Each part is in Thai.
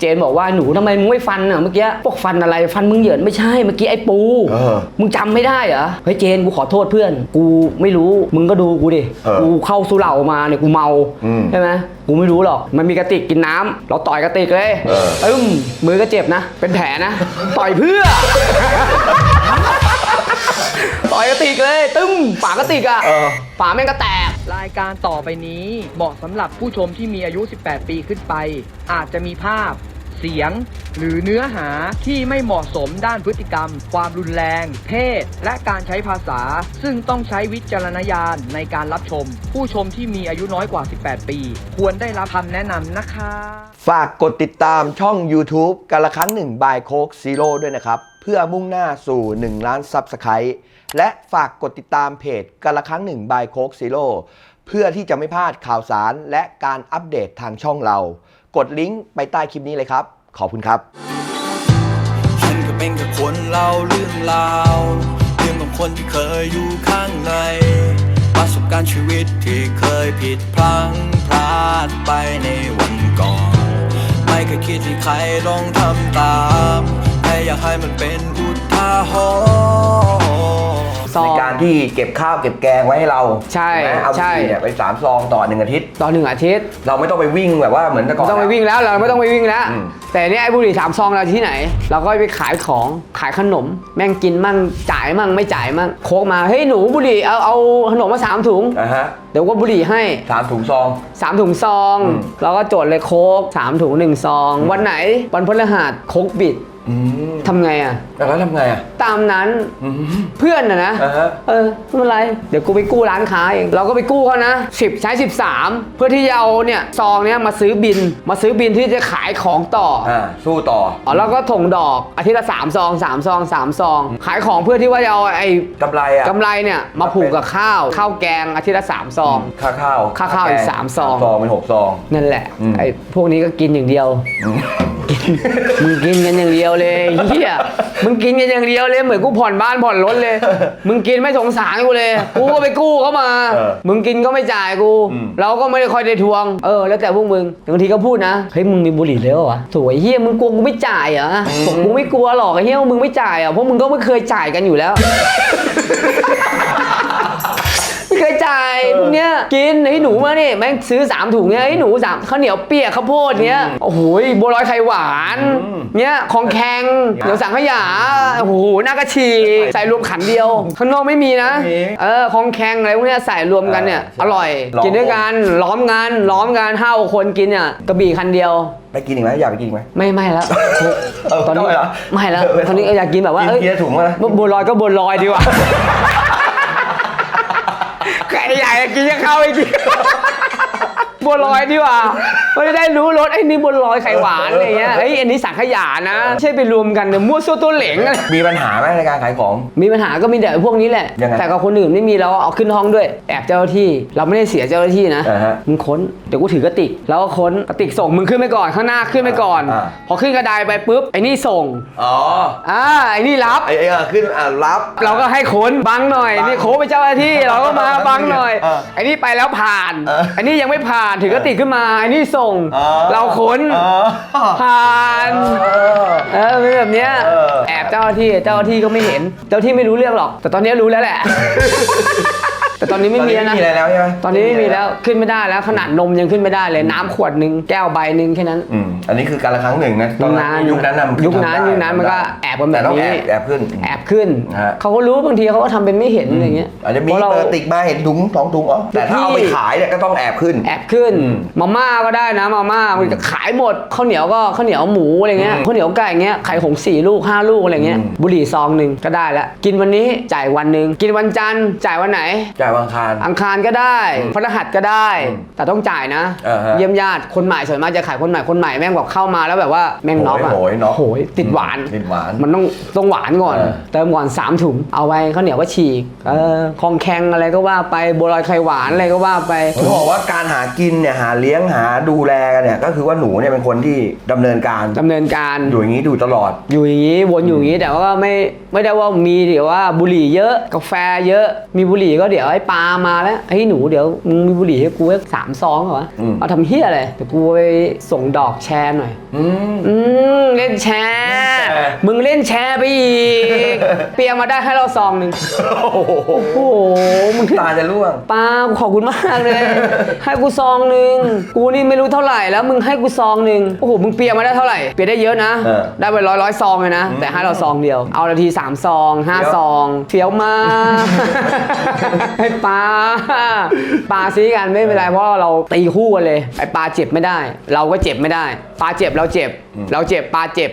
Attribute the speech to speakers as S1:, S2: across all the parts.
S1: เจนบอกว่าหนูทำไมมึงไม่ฟันอะเมื่อกี้บอกฟันอะไรฟันมึงเหยินไม่ใช่เมื่อกี้ไอ้ปู
S2: เออ
S1: มึงจำไม่ได้เหรอเฮ้ยเจนกูขอโทษเพื่อน กูไม่รู้มึงก็ดูกูดิ
S2: เออ
S1: กูเข้าสุเหร่ามาเนี่ยกูเมา
S2: อืม
S1: ใช่ไหมกูไม่รู้หรอกมันมีกระติกกินน้ำเราต่อยกระติกเลย
S2: เออ
S1: ตึ้มมือก็เจ็บนะ เป็นแผลนะ ต่อยเพื่อ ต่อยกระติกเลย ตึ้มปากกระติกอะ
S2: เออ
S1: ปากแม่งก็แตก
S3: รายการต่อไปนี้เหมาะสำหรับผู้ชมที่มีอายุ 18 ปีขึ้นไป อาจจะมีภาพ เสียง หรือเนื้อหาที่ไม่เหมาะสมด้านพฤติกรรม ความรุนแรง เพศ และการใช้ภาษา ซึ่งต้องใช้วิจารณญาณในการรับชม ผู้ชมที่มีอายุน้อยกว่า 18 ปี ควรได้รับคำแนะนำนะคะ
S2: ฝากกดติดตามช่อง YouTube กันละครั้งหนึ่งบายโคกซีโร่ด้วยนะครับ เพื่อมุ่งหน้าสู่ 1 ล้านซับสไครต์และฝากกดติดตามเพจกันละครั้งหนึ่งบายโคกซีโร่ เพื่อที่จะไม่พลาดข่าวสารและการอัปเดตทางช่องเรา กดลิงก์ไปใต้คลิปนี้เลยครับ ขอบคุณครับ
S4: ฉันก็เป็นแค่คนเล่าเรื่องราวเรื่องของคนที่เคยอยู่ข้างใน ประสบการณ์ชีวิตที่เคยผิดพลังพลาดไปในวันก่อน ไม่เคยคิดที่ใครลองทำตาม แค่อยากให้มันเป็นอุทาหรณ์
S1: ซอง
S2: ในการที่เก็บข้าวเก็บแกงไว้ให้เรา
S1: ใช่
S2: ไหมเอา
S1: ใช่
S2: ทีเนี่ยไปสามซองต่อหนึ่งอาทิตย์
S1: ตอนหนึ่งอาทิตย์
S2: เราไม่ต้องไปวิ่งแบบว่าเหมือนแต่ก่อน
S1: ไม่ต้องไปวิ่งแล้วเราไม่ต้องไปวิ่งแล้ว
S2: อืม
S1: แต่เนี่ยไอ้บุหรี่สามซองเราที่ไหน เราก็ไปขายของขายขนม แม่งกินมั่งจ่ายมั่งไม่จ่ายมั่งโคกมาเฮ้ยหนูบุหรี่เอาเอาขนมมาสามถุง
S2: นะฮะ
S1: เดี๋ยวก็บุหรี่ให้
S2: สามถุงซอง
S1: สามถุงซอง
S2: อืม
S1: เราก็จดเลยโคกสามถุงหนึ่งซอง วันไหน วันพฤหัสโคกบิด
S2: อืม
S1: ทำไงอะ
S2: แล้วทำไงอะ
S1: ตามนั้น
S2: อืม
S1: เพื่อนนะนะ
S2: อ่าฮะ
S1: เออไม่เป็นไร เดี๋ยวกูไปกู้ร้านค้าเอง เราก็ไปกู้เขานะ10ใช้13 เพื่อที่จะเอาเนี่ยซองเนี้ยมาซื้อบินมาซื้อบินที่จะขายของต่ออ
S2: อ่าสู้ต่อ
S1: อ๋อแล้วก็ถงดอกอาทิตย์ละ3ซอง3ซอง3ซอง ขายของเพื่อที่ว่าจะเอาไอ้
S2: กำไรอะ
S1: กำไรเนี่ยมาผูกกับข้าวข้าวแกงอาทิตย์ละ3ซอง
S2: ค่าข้าว
S1: ค่าข้าวอีก
S2: แง
S1: สามซอง
S2: ซองเป็นหกซอง
S1: นั่นแหละ
S2: อืม
S1: ไอ้พวกนี้ก็กินอย่างเดียว
S2: อืม
S1: มึงกินกันอย่างเดียวเลยเฮียมึงกินกันอย่างเดียวเลยเหมือนกูผ่อนบ้านผ่อนรถเลย มึงกินไม่สงสารกูเลย กูก็ไปกู้เขามา
S2: เออ
S1: มึงกินก็ไม่จ่ายกู
S2: อืม
S1: เราก็ไม่ได้ค่อยได้ทวง เออ แล้วแต่พวกมึงบางทีก็พูดนะ เฮ้ยมึงมีบุหรี่เลยเหรอวะโถไอ้เฮียมึงกลัวกูไม่จ่ายเหรอบอกมึงไม่กลัวหรอกไอ้เฮียว่ามึงไม่จ่ายเหรอะเพราะมึงก็ไม่เคยจ่ายกันอยู่แล้วไม่ เคยจ่ายพวกเนี้ยกินไอ้หนูมาเนี่ยแม่งซื้อสามถุงเนี่ยไอ้หนูสามข้าวเหนียวเปียกข้าวโพดเนี้ยโอ้โหบัวลอยไข่หวาน
S2: อืม
S1: เนี้ยของแข็งเดี๋ยวสั่งขยะโอ้โหหน้ากระชีใส่รวมขันเดียวข้างนอกไม่มีนะ
S2: ไม่มี
S1: เออของแข็งอะไรพวกเนี้ยใส่รวมกันเนี่ย
S2: ใช่
S1: อร่อย
S2: ล้อม
S1: กินด้วยกันล้อมกันล้อมกันห้าหกคนกินเนี่ยกระบี่คันเดียว
S2: ไปกินอีกไหมอยากไปกินอีกไหม
S1: ไม่ไม่แล้ว
S2: เออ
S1: ตอนนี้
S2: ไม่เหรอ
S1: ไม่แล้ว
S2: เออ
S1: ตอนนี้อยากกินแบบว่า
S2: กิน
S1: เอ้ย
S2: กินถุงมานะ
S1: บัวลอยก็บัวลอยดีกว่า ใหญ่ๆกินยังเข้าอีก บัวลอยดีกว่าไม่ได้รู้รสไอ้นี่บัวลอยไข่หวานอะไรเงี้ยเอ้ยอันนี้สังขยานะไม่ใช่ไปรวมกันเดี๋ยวมั่วซั่วตัวเหลงอะไร
S2: มีปัญหาไหมในการขายของ
S1: มีปัญหาก็มีแต่พวกนี้แหละ
S2: ยังไง
S1: แต่กับคนอื่นไม่มีเราเอาขึ้นห้องด้วย แอบเจ้าหน้าที่ เราไม่ได้เสียเจ้าหน้าที่นะ
S2: อ่าฮะ
S1: มึงค้น เดี๋ยวกูถือกระติก แล้วก็ค้นกระติกส่งมึงขึ้นไปก่อนข้างหน้าขึ้นไปก่อน
S2: อ่า
S1: พอขึ้นกระไดไปปุ๊บไอ้นี่ส่ง
S2: อ๋อ
S1: อ่าไอ้นี่รับ
S2: ไอ้ไอ้เออขึ้นอ่ารับ
S1: เราก็ให้ค้นบังหน่อย
S2: บัง
S1: นี่โค้ไปเจ้าหน้าที่เราก็มาบังหน่อย
S2: เออ
S1: ไอ้นี่ไปแล้วผ่าน
S2: เออ
S1: ไอ้นี่ยังไม่ผ่านถือกระติกขึ้นมาไอ้นี่ส่ง
S2: อ๋อ
S1: เราค้น
S2: อ๋อ
S1: ผ่าน
S2: เออ
S1: เออเป็นแบบเนี้ย
S2: เออ
S1: แอบเจ้าหน้าที่เจ้าหน้าที่ก็ไม่เห็น เจ้าหน้าที่ไม่รู้เรื่องหรอก แต่ตอนนี้รู้แล้วแหละแต่ตอนนี้ไม่มีแล้วนะ
S2: ตอนนี้ไม่มีอะไรแล้วใช่ไหม
S1: ตอนนี้ไม่มีแล้วขึ้นไม่ได้แล้วขนาดนมยังขึ้นไม่ได้เลยน้ำขวดหนึ่งแก้วใบหนึ่งแค่นั้น
S2: อืมอันนี้คือการละครั้งหนึ่งนะตอนนั้น
S1: ยุ
S2: ยุ
S1: ค
S2: ค
S1: นั้
S2: นั้นนนะ
S1: ยุคนั้นยุคนั้นมันก็แอบกันแบบ
S2: ต่ต้อง
S1: นี้
S2: แอบแอบขึ้น
S1: แอบขึ้น
S2: ฮะ
S1: เขาก็รู้บางทีเขาก็ทำเป็นไม่เห็นอะไรเงี้ย
S2: อาจจะมี
S1: เพราะเรา
S2: เปิดติกมาเห็นถุงสองถุงอ๋อแต่ถ้าเอาไป
S1: พี่
S2: ขายเนี่ยก็ต้องแอบขึ้น
S1: แอบขึ้น
S2: อืม
S1: มาม่าก็ได้นะมาม่ามันจะขายหมดข้าวเหนียวก็ข้าวเหนียวหมูอะไรเงี้ย
S2: อืม
S1: ข้าวเหนียวไก่เงี้ยไข่หงสี่ลูกห้าลูกอะไรเงี้ย
S2: อืม
S1: บุหรี่ซองหนึ่งก็ได้ละกินวันนี้จ่ายวันหนึ่งกินวันจันทร์จ่ายวันไหน
S2: จ่ายวันอังคาร
S1: อังคารก็ได้
S2: อืม
S1: พฤหัสก็ได้
S2: อืม
S1: แต่ต้องจ่ายนะ
S2: อ่าฮะ
S1: เยี่ยมญาติคนใหม่ส่วนมากจะขายคนใหม่คนใหม่แม่งบอกเข้ามาแล้วแบบว่าแม่งน็อกอะ
S2: โหยน็อก
S1: โหยติดหวาน
S2: ติดหวาน
S1: มันต้องต้องหวานก่อน
S2: เออ
S1: เติมก่อนสามถุงเอาไว้ข้าวเหนียวก็ฉีกเออคองแข็งอะไรก็ว่าไปบัวลอยไข่หวานอะไรก็ว่าไป
S2: ผมบอกว่าการหากินเนี่ยหาเลี้ยงหาดูแลกันเนี่ยก็คือว่าหนูเนี่ยเป็นคนที่ดำเนินการ
S1: ดำเนินการ
S2: อยู่อย่างนี้ดูตลอด
S1: อยู่อย่างนี้วนอยู่อย่างนี้แต่ว่าไม่ไม่ได้ว่ามีเดี๋ยวว่าบุหรี่เยอะกาแฟเยอะ มีบุหรี่ก็เดี๋ยวให้ปลามาแล้วเฮ้ยหนูเดี๋ยวมึงมีบุหรี่ให้กูไว้สามซองเหรอวะ
S2: อืม
S1: เอาทำเฮียอะไรเดี๋ยวกูไปส่งดอกแชร์หน่อย
S2: อืม
S1: อืมเล่นแชร์
S2: เล่นแชร์
S1: มึงเล่นแชร์ไปอีก เปียงมาได้ให้เราซองหนึ่ง
S2: โอ้โห
S1: โอ้โหมึง
S2: ตาจะร่วง
S1: ป้าขอบคุณมากเลย ให้กูซองหนึ่งกูนี่ไม่รู้เท่าไหร่แล้วมึงให้กูซองหนึ่งโอ้โหมึงเปียมาได้เท่าไหร่เปียได้เยอะนะ
S2: เออ
S1: ได้ไปร้อยร้อยซองเลยนะ แต่ให้เราซองเดียว เอานาทีสามซองห้า
S2: เดี๋ยว
S1: ซองเฟี้ยวมาก ให้ปลาปลาซีกันไม่เป็นไรเพราะเราตีคู่กันเลยไอ้ปลาเจ็บไม่ได้ เราก็เจ็บไม่ได้ ปลาเจ็บเราเจ็บ เราเจ็บปลาเจ็บ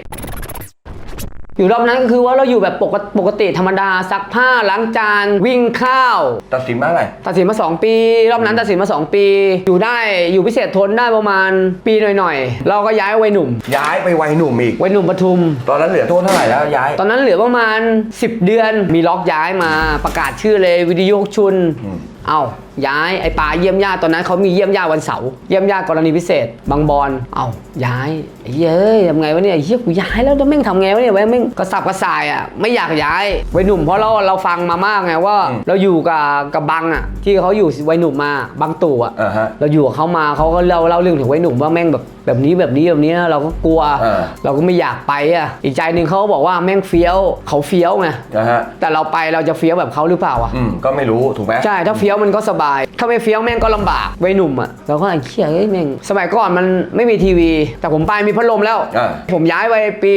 S1: อยู่รอบนั้นก็คือว่าเราอยู่แบบปกติปกติธรรมดาซักผ้าล้างจานวิ่งข้าว
S2: ตัดสินมาอะไร
S1: ตัดสินมา 2 ปี รอบนั้นตัดสินมา 2 ปี อยู่ได้อยู่พิเศษทนได้ประมาณปีหน่อยๆ เราก็ย้ายวัยหนุ่ม
S2: ย้ายไปวัยหนุ่มอีก
S1: วัยหนุ่มปทุม
S2: ตอนนั้นเหลือโทษเท่าไหร่แล้วย้าย
S1: ตอนนั้นเหลือประมาณ 10 เดือนมีล็อกย้ายมาประกาศชื่อเลยวิดีโอชุน
S2: อืม
S1: เอา ย้ายไอ้ปลาเยี่ยมญาติตอนนั้นเขามีเยี่ยมญาติวันเสาร์เยี่ยมญาติกรณีพิเศษ บางบอนเอาย้ายไอ้เหี้ยเอ้ยทำไงวะเนี่ยไอ้เหี้ยกูย้ายแล้วแล้วแม่งทำไงวะเนี่ยแม่งกระสับกระส่ายอะไม่อยากย้ายวัยหนุ่มเพราะเราเราฟังมามากไงว่า เราอยู่กับกับบังอะที่เขาอยู่วัยหนุ่มมาบางตู่อะ
S2: อ่าฮะ
S1: เราอยู่กับเขามาเขาก็เล่าเล่าเรื่องถึงวัยหนุ่มว่าแม่งแบบแบบนี้แบบนี้แบบนี้นะเราก็กลัว
S2: เออ
S1: เราก็ไม่อยากไปอะอีกใจหนึ่งเขาก็บอกว่าแม่งเฟี้ยวเขาเฟี้ยวไง
S2: นะฮะ
S1: แต่เราไปเราจะเฟี้ยวแบบเขาหรือเปล่าอะ
S2: อืมก็ไม่รู้ถูกไหม
S1: ใช่ถ้าเฟี้ยวมันก็สบายถ้าไม่เฟี้ยวแม่งก็ลำบากวัยหนุ่มอะเราก็ไอ้เขี้ยเอ้ยแม่งสมัยก่อนมันไม่มีทีวี แต่ผมไปมีพัดลมแล้ว
S2: อ่า
S1: ผมย้ายไปปี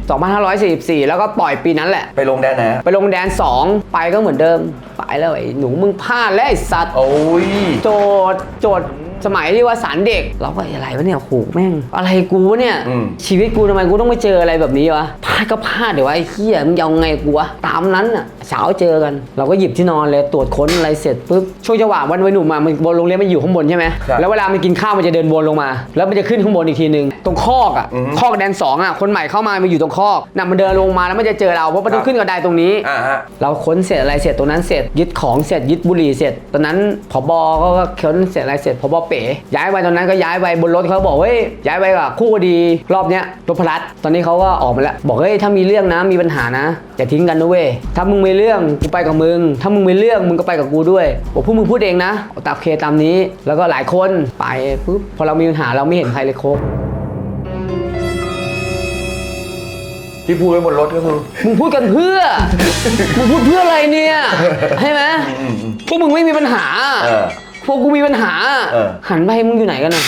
S1: 2544 แล้วก็ปล่อยปีนั้นแหละ
S2: ไปลงแดนนะ
S1: ไปลงแดน 2 ไปก็เหมือนเดิม ไปแล้วไอ้หนูมึงพลาดแล้วไอ้สัตว์
S2: โอ้ย
S1: โจทย์โจทย์ สมัยที่ว่าสารเด็ก เราก็อะไรวะเนี่ยโหแม่ง อะไรกูวะเนี่ย
S2: อืม
S1: ชีวิตกูทำไมกูต้องไปเจออะไรแบบนี้วะพลาดก็พลาดเดี๋ยวไอ้เหี้ยมึงจะเอาไงกูวะตามนั้นอะเช้าเจอกัน เราก็หยิบที่นอนเลยตรวจค้นอะไรเสร็จปุ๊บช่วงจังหวะวันวัยหนุ่มอะมันบนโรงเรียนมันอยู่ข้างบนใช่ไหม
S2: ครับ
S1: แล้วเวลามันกินข้าวมันจะเดินวนลงมา แล้วมันจะขึ้นข้างบนอีกทีนึงตรงคอกอะ
S2: อือฮึ
S1: คอกแดนสองอะคนใหม่เข้ามามันอยู่ตรงคอกน่ะมันเดินลงมาแล้วมันจะเจอเราเพราะมันต้องขึ้นกระไดตรงนี้
S2: อ่าฮะ
S1: เราค้นเสร็จอะไรเสร็จตรงนั้นเสร็จยึดของเสร็จยึดบุหรี่เสร็จ ตอนนั้นผบก็ค้นเสร็จอะไรเสร็จผบเป๋ย้ายไปตอนนั้นก็ย้ายไปบนรถเขาบอกเฮ้ยย้ายไปกับคู่คดีรอบเนี้ยรถพลัดตอนนี้เขาก็ออกมาแล้วบอกเฮ้ยถ้ามีเรื่องนะมีปัญหานะอย่าทิ้งกันนะเว้ยถ้ามึงมีเรื่องกูไปกับมึง ถ้ามึงมีเรื่องมึงก็ไปกับกูด้วยบอกพวกมึงพูดเองนะเอาตามเคตามนี้ แล้วก็หลายคนไปปุ๊บพอเรามีปัญหาเราไม่เห็นใครเลยโคก
S2: ที่พูดไว้บนรถก็คือ
S1: มึงพูดกันเพื่อ มึงพูดเพื่ออะไรเนี่ย ใช่ไหมพวกมึงไม่มีปัญหา
S2: เออ
S1: พวกกูมีปัญหา
S2: เออ
S1: หันไปมึงอยู่ไหนกันน่ะ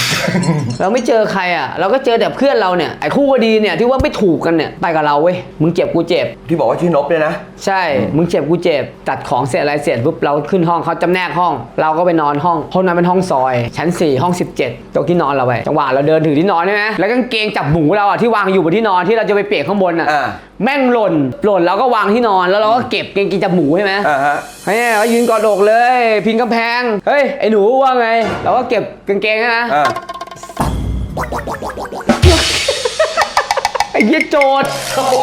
S1: เราไม่เจอใครอะ เราก็เจอแต่เพื่อนเราเนี่ยไอ้คู่คดีเนี่ยที่ว่าไม่ถูกกันเนี่ยไปกับเราเว้ยมึงเจ็บกูเจ็บ
S2: ที่บอกว่าชื่อนบเนี่ยนะ
S1: ใช่ มึงเจ็บกูเจ็บ ตัดของเสร็จอะไรเสร็จปุ๊บเราขึ้นห้องเขาจำแนกห้อง เราก็ไปนอนห้องห้องนั้นเป็นห้องซอย ชั้น 4 ห้อง 17ตรงที่นอนเราไปจังหวะเราเดินถือที่นอนใช่ไหมแล้วกางเกงจับหมูเราอะที่วางอยู่บนที่นอนที่เราจะไปเปียกข้างบนอะ
S2: อ่า
S1: แม่งหล่นหล่นแล้วก็วางที่นอนแล้วเราก็เก็บเกงกินจับหมูใช่ไหม
S2: อ่าฮะ
S1: เฮ้ยเขายืนกอดอกเลย พิงกำแพง เฮ้ย ไอ้หนูว่าไง เราก็เก็บกางเกงนะ
S2: อ่า
S1: ไอ้เหี้ยโจดโอ้โห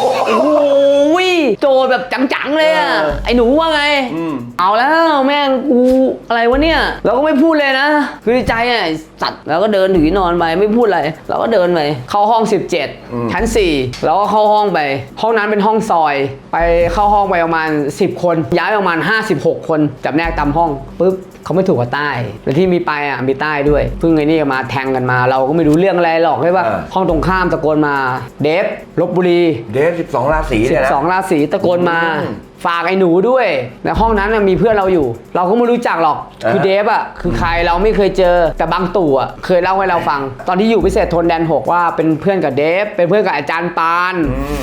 S1: โจดแบบจังๆเลยอะ
S2: เออ
S1: ไอ้หนูว่าไง
S2: อืม
S1: เอาแล้วแม่งกูอะไรวะเนี่ย เราก็ไม่พูดเลยนะ คือในใจอะไอ้สัตว์เราก็เดินถือนอนไปไม่พูดอะไร เราก็เดินไปเข้าห้อง17 ชั้น 4 แล้วก็เข้าห้องไป ห้องนั้นเป็นห้องซอย ไปเข้าห้องไปประมาณ 10 คน ย้ายประมาณ 56 คนจับแนกตามห้องปุ๊บ เขาไม่ถูกกับใต้แล้วที่มีไปอะมีใต้ด้วยเพิ่งไอ้นี่มาแทงกันมา เราก็ไม่รู้เรื่องอะไรหรอกใช่ปะ
S2: อ่า
S1: ห้องตรงข้ามตะโกนมา เดฟลบบุรี
S2: เดฟสิบสองราศีเนี่ยนะ
S1: 12ราศีตะโกนมา
S2: อืม
S1: ฝากไอ้หนูด้วยในห้องนั้นน่ะมีเพื่อนเราอยู่ เราก็ไม่รู้จักหรอก
S2: อ่า
S1: คือเดฟอะคือใครเราไม่เคยเจอแต่บางตู่อะเคยเล่าให้เราฟัง ตอนที่อยู่พิเศษทนแดน6ว่าเป็นเพื่อนกับเดฟเป็นเพื่อนกับอาจารย์ปาน